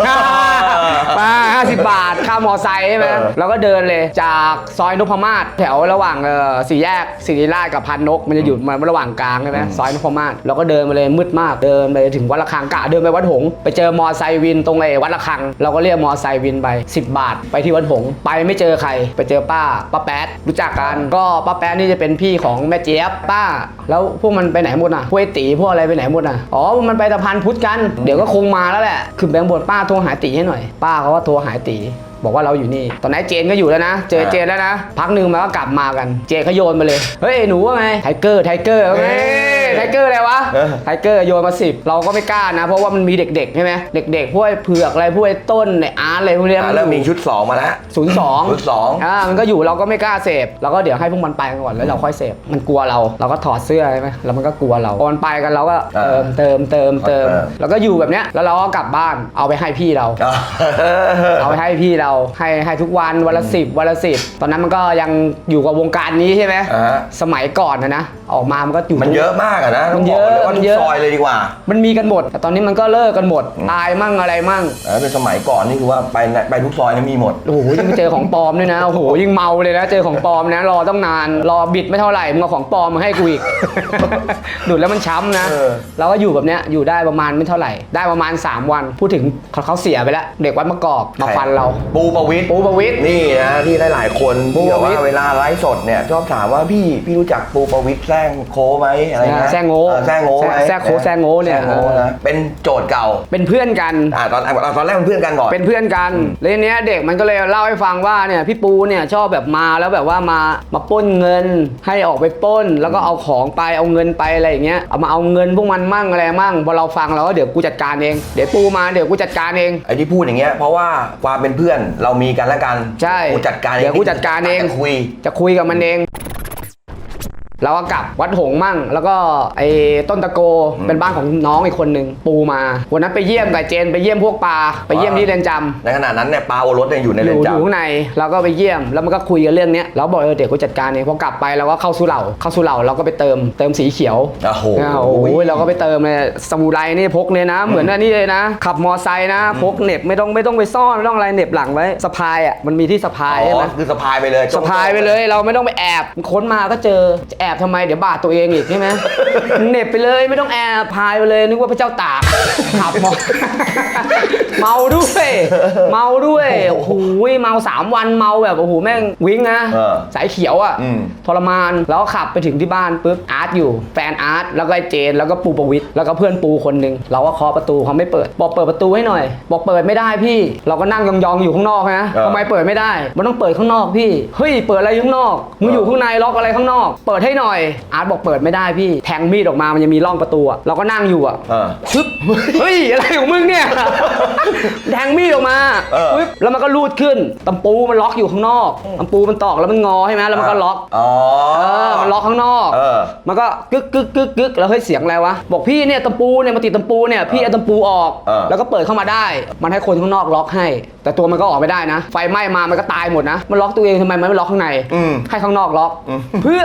S1: มา50บาท ค่ามอไซค์ใช่ไหม
S2: เออ
S1: เราก็เดินเลยจากซอยนพมาศแถวระหว่างเอ่อสี่แยกศิริราชกับพันนก มันจะอยู่มาระหว่างกลางใช่ไหมซอยนพมาศเราก็เดินมาเลยมืดมากเดินไปถึงวัดระฆังกะเดินไปวัดหงส์ไปเจอมอไซค์วินตรงไอ้วัดระฆัง เราก็เรียกมอไซค์วินไป 10 บาท ไปที่วัดหงส์ไปไม่เจอใคร ไปเจอป้าป้าแป๊ดรู้จักกันก็ป้าแป๊ดนี่จะเป็นพี่ของแม่เจี๊ยบป้า แล้วพวกมันไปไหนหมดอะพวกไอ้ตีพวกอะไรไปไหนหมดอะอ๋อ มันไปสะพานพุทธกัน เดี๋ยวก็คงมาแล้วแหละ ขึ้นไปข้างบนป้าโทรหาตีให้หน่อย ป้าเขาก็โทรหาตีบอกว่าเราอยู่นี่ ตอนนั้นเจนก็อยู่แล้วนะ เจอ
S2: อ่า
S1: เจนแล้วนะ พักหนึ่งมาก็กลับมากัน เจนเขาโยนมาเลย เฮ้ยหนูว่าไง ไทเกอร์ ไทเกอร์เฮ้ย ไทเกอร์อะไรวะ
S2: เออ
S1: ไทเกอร์โยนมาสิบเราก็ไม่กล้านะ เพราะว่ามันมีเด็กๆใช่ไหมเด็กๆพวกไอ้เผือกอะไรพวกไอ้ต้นไอ้อาร์ตอะไรพวกเนี้ย
S2: อะ
S1: มัน
S2: เริ่ม
S1: อ
S2: มี
S1: ยู่
S2: ชุด 2 มาแล้ว
S1: ศูนย์สอง
S2: ชุดสอง
S1: อ่ามันก็อยู่เราก็ไม่กล้าเสพเราก็เดี๋ยวให้พวกมันไปกันก่อนแล้วเราค่อยเสพมันกลัวเราเราก็ถอดเสื้อใช่ไหมแล้วมันก็กลัวเราพอมันไปกันเราก็เติมเติมเติมเติม
S2: เออ
S1: แล้วก็อยู่แบบเนี้ยแล้วเราก็กลับบ้านเอาไปให้พี่เรา เอาไปให้พี่เราให้ให้ทุกวันวันละสิบวันละสิบตอนนั้นมันก็ยังอยู่กับวงการนี้ใช่ไหม
S2: อ่าฮะ
S1: สมัยก่อนนะนะออกมามันก็อยู่
S2: มันเยอะมากอะนะต้
S1: มั
S2: อง
S1: น
S2: บ
S1: เย
S2: อก
S1: อะ
S2: เลยว่า
S1: มัน
S2: ทุก
S1: เยอะ
S2: ซอยเลยดีกว่า
S1: มันมีกันหมด แต่ตอนนี้มันก็เลิกกันหมด ตายมั่งอะไรมั่ง
S2: เออเป็นสมัยก่อนนี่คือว่าไปไหนไปทุกซอยเนี่ยมีหมด
S1: โอ้โหยิ่งเจอของปลอมด้วยนะ โอ้โหยิ่งเมาเลยนะ เจอของปลอมนะ รอต้องนาน รอบิดไม่เท่าไหร่มึงเอาของปลอมมาให้กูอีก ดูดแล้วมันช้ำนะ
S2: เออ
S1: เราก็อยู่แบบเนี้ยอยู่ได้ประมาณไม่เท่าไหร่ ได้ประมาณ 3 วัน พูดถึงเขาเขาเสียไปแล้ว เด็กวัดมะกอกมาฟันเรา
S2: ปูประวิทย์
S1: ปูประวิทย์
S2: นี่นะที่หลายๆคน
S1: ปู
S2: ที่
S1: ป
S2: แบบ
S1: ระวิตร
S2: ว่าเวลาไลฟ์สดเนี่ยชอบถามว่าพี่พี่รู้จักปูประวิทย์แซงโคไหมอะไรนะ
S1: แซงโง่
S2: เออแซงโง่ไหม
S1: แซงโค้แซงโง่เนี่ย
S2: แซงโง่นะเป็นโจทย์เก่า
S1: เป็นเพื่อนกัน
S2: อ่าตอนตอนแรกเป็นเพื่อนกันก่อน
S1: เป็นเพื่อนกันแล้วทีเนี้ยเด็กมันก็เลยเล่าให้ฟังว่าเนี่ยพี่ปูเนี่ยชอบแบบมาแล้วแบบว่ามามาปล้นเงินให้ออกไปปล้น แล้วก็เอาของไปเอาเงินไปอะไรอย่างเงี้ยเอามาเอาเงินพวกมันมั่งอะไรมั่งพอเราฟังเราก็เดี๋ยวกูจัดการเองเดี๋ยวปูมาเดี๋ยวกูจัดการเอง
S2: ไอ้ที่พูดอย่างเงี้ยเพราะว่าความเป็นเพื่อนเรามีกันและกัน
S1: ใช่
S2: กูจัดการ
S1: เดี๋ยวกูจัดการเอง
S2: จะคุย
S1: จะคุยกับมันเอง เราก็กลับวัดหงส์มั่ง แล้วก็ไอ้ต้นตะโกเป็นบ้านของน้องอีกคนหนึ่งปูมา วันนั้นไปเยี่ยมกับเจนไปเยี่ยมพวกปลาไปเยี่ยมที่เรือนจำ
S2: ในขณะนั้นเนี่ยปาโอรสเนี่ยอยู่ใน
S1: อ
S2: เรือน
S1: ยู่อยู่
S2: จำ
S1: ข้างในเราก็ไปเยี่ยมแล้วมันก็คุยกันเรื่องเนี้ยเราบอกเออเดี๋ยวกูจัดการเองพอกลับไปเราก็เข้าสุเหร่าเข้าสุเหร่าเราก็ไปเติมเติมสีเขียว
S2: โอ้โห
S1: โอ้โหเราก็ไปเติมเลยสมุไรนี่พกเลยนะ เหมือนอันนี้เลยนะ ขับมอไซค์นะ พกเหน็บไม่ต้องไม่ต้องไปซ่อนไม่ต้องอะไรเหน็บหลังไว้สะพายอะมันมีที่สะพายใช่ไหม
S2: อ๋อคือสะพายไปเลย
S1: สะพายไปเลยเราไม่ต้องไปแอบค้นมาก็เจอจะแอบทำไมเดี๋ยวบาดตัวเองอีกใช่ไหมเหน็บไปเลยไม่ต้องแอบพายไปเลยนึกว่าพระเจ้าตากขับมอเมาด้วย เมาด้วยโอ้โหเมาสามวันเมาแบบโอ้โหแม่งวิ่งนะ
S2: เออ
S1: สายเขียวอะ
S2: อืม
S1: ทรมานแล้วก็ขับไปถึงที่บ้านปุ๊บอาร์ตอยู่แฟนอาร์ตแล้วก็ไอ้เจนแล้วก็ปูประวิทย์แล้วก็เพื่อนปูคนหนึ่งเราก็เคาะประตูเขาไม่เปิด บอกเปิดประตูให้หน่อย บอกเปิดไม่ได้พี่ เราก็นั่งยองๆอยู่ข้างนอกนะ
S2: เออ
S1: ทำไมเปิดไม่ได้มันต้องเปิดข้างนอกพี่เฮ้ยเปิดอะไรข้างนอกมึงอยู่ข้างในล็อกอะไรข้างนอก เปิดให้หน่อย อาร์ตบอกเปิดไม่ได้พี่ แทงมีดออกมามันยังมีร่องประตูอะเราก็นั่งอยู่อะ
S2: เออ
S1: ชึบ เฮ้ย อะไรของมึงเนี่ย แทงมีดออกมา
S2: เออ
S1: ปึ๊บแล้วมันก็ลูดขึ้นตำปูมันล็อกอยู่ข้างนอกตำปูมันตอกแล้วมันงอใช่ไหมแล้วมันก็ล็อก
S2: อ๋อ
S1: เออ มันล็อกข้างนอก
S2: เออ
S1: มันก็กึกกึกกึกกึกแล้วเฮ้ยเสียงอะไรวะ บอกพี่เนี่ยตะปูเนี่ยมาติดตะปูเนี่ยพี่เอาตะปูออก
S2: เออ
S1: แล้วก็เปิดเข้ามาได้ มันให้คนข้างนอกล็อกให้ แต่ตัวมันก็ออกไม่ได้นะ ไฟไหม้มามันก็ตายหมดนะ มันล็อกตัวเองทำไมมันไม่ล็อกข้างใน
S2: อืม
S1: ให้ข้างนอกล็อก
S2: อืม
S1: เพื่อ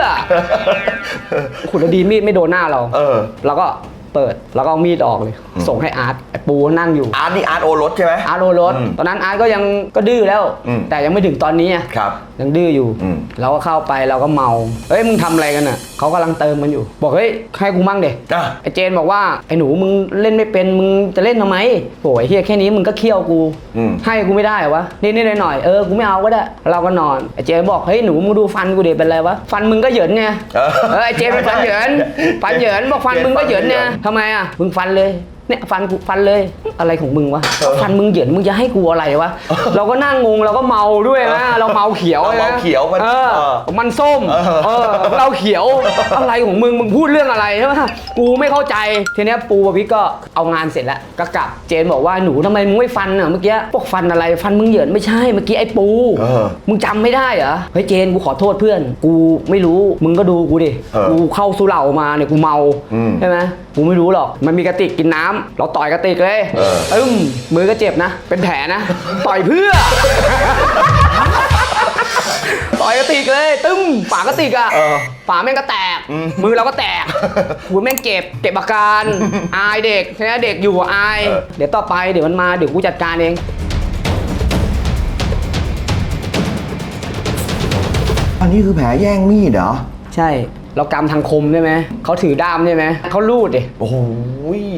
S1: ขุดดีมีดไม่โดนหน้าเรา
S2: เออ
S1: เราก็เปิดแล้วก็เอามีดออกเลย ส่งให้อาร์ตไอ้ปูนั่งอยู่
S2: อาร์ตนี่อาร์ตโอรสใช่ไหม
S1: อาร์ตโอรส
S2: อืม
S1: ตอนนั้นอาร์ตก็ยังก็ดื้อแล้ว
S2: อืม
S1: แต่ยังไม่ถึงตอนนี้อะ
S2: ครับ
S1: ยังดื้ออยู่
S2: อืม
S1: เราก็เข้าไปเราก็เมา เฮ้ยมึงทำอะไรกันอะเขากำลังเติมกันอยู่ บอกเฮ้ยให้กูมั่งเด็
S2: อะ
S1: ไอเจนบอกว่าไอหนูมึงเล่นไม่เป็นมึงจะเล่นทำไมโอ้ยเฮียแค่นี้มึงก็เคี่ยวกู
S2: อืม
S1: ให้กูไม่ได้เหรอวะนี่นี่หน่อยๆเออกูไม่เอาก็ได้เราก็นอนไอเจนบอกเฮ้ยหนูมึงดูฟันกูเด็เป็นไรวะฟันมึงก็เหยินไง
S2: เออ
S1: เออไอเจนเป็นฟันเหยินฟันเหยินบอกฟันมึงก็เหยินเนี่ยทำไมอะมึงฟันเลย เนี่ยฟันกูฟันเลยอะไรของมึงวะฟันมึงเหยินมึงจะให้กูอะไรวะเราก็นั่งงงเราก็เมาด้วยนะเราเมาเขียว
S2: เราเมา
S1: นะ
S2: เขียวมัน
S1: เออ
S2: เออ
S1: มันส้ม
S2: เออ
S1: เออเราเขียวอะไรของมึงมึงพูดเรื่องอะไรใช่ไหมกูไม่เข้าใจทีเนี้ยปูกับพี่ก็เอางานเสร็จแล้วก็กลับเจนบอกว่าหนูทำไมมึงไม่ฟันอะเมื่อกี้พวกฟันอะไรฟันมึงเหยินไม่ใช่เมื่อกี้ไอ้ปู
S2: เออ
S1: มึงจำไม่ได้เหรอเฮ้ยเจนกูขอโทษเพื่อน กูไม่รู้มึงก็ดูกูดิ
S2: เออ
S1: กูเข้าสุเหร่ามาเนี่ยกูเมา
S2: อืม
S1: ใช่ไหมกูไม่รู้หรอก มันมีกระติกกินน้ำเราต่อยกระติกเลย
S2: เออ
S1: อึ้มมือก็เจ็บนะ เป็นแผลนะ ต่อยเพื่อ ต่อยกระติกเลย ตึ้มปากกระติกอะ
S2: เออ
S1: ปากแม่งก็แตก
S2: อืม
S1: มือเราก็แตกหูแม่งเจ็บเก็บอาการ อายเด็กใช่ไหมเด็กอยู่อาย
S2: เออ
S1: เดี๋ยวต่อไปเดี๋ยวมันมาเดี๋ยวกูจัดการเอง
S2: อันนี้คือแผลแย่งมีดเหรอ
S1: ใช่ เรากำทางคมใช่ไหมเขาถือด้ามใช่ไหมเขาลูดดิ
S2: โอ้โห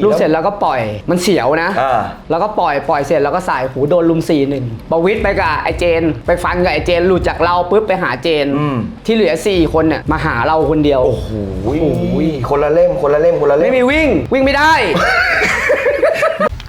S1: ลูดเสร็จแล้วก็ปล่อยมันเสียวนะ
S2: อ่า
S1: แล้วก็ปล่อยปล่อยเสร็จแล้วก็ใส่หูโดนลุมสี่หนึ่งประวิทย์ไปกับไอเจน ไปฟันกับไอเจนหลุดจากเราปุ๊บไปหาเจน
S2: อืม
S1: ที่เหลือสี่คนเนี่ยมาหาเราคนเดียว
S2: โอ้โหคนละเล่มคนละเล่มคนละเล่ม
S1: ไม่มีวิ่งวิ่งไม่ได้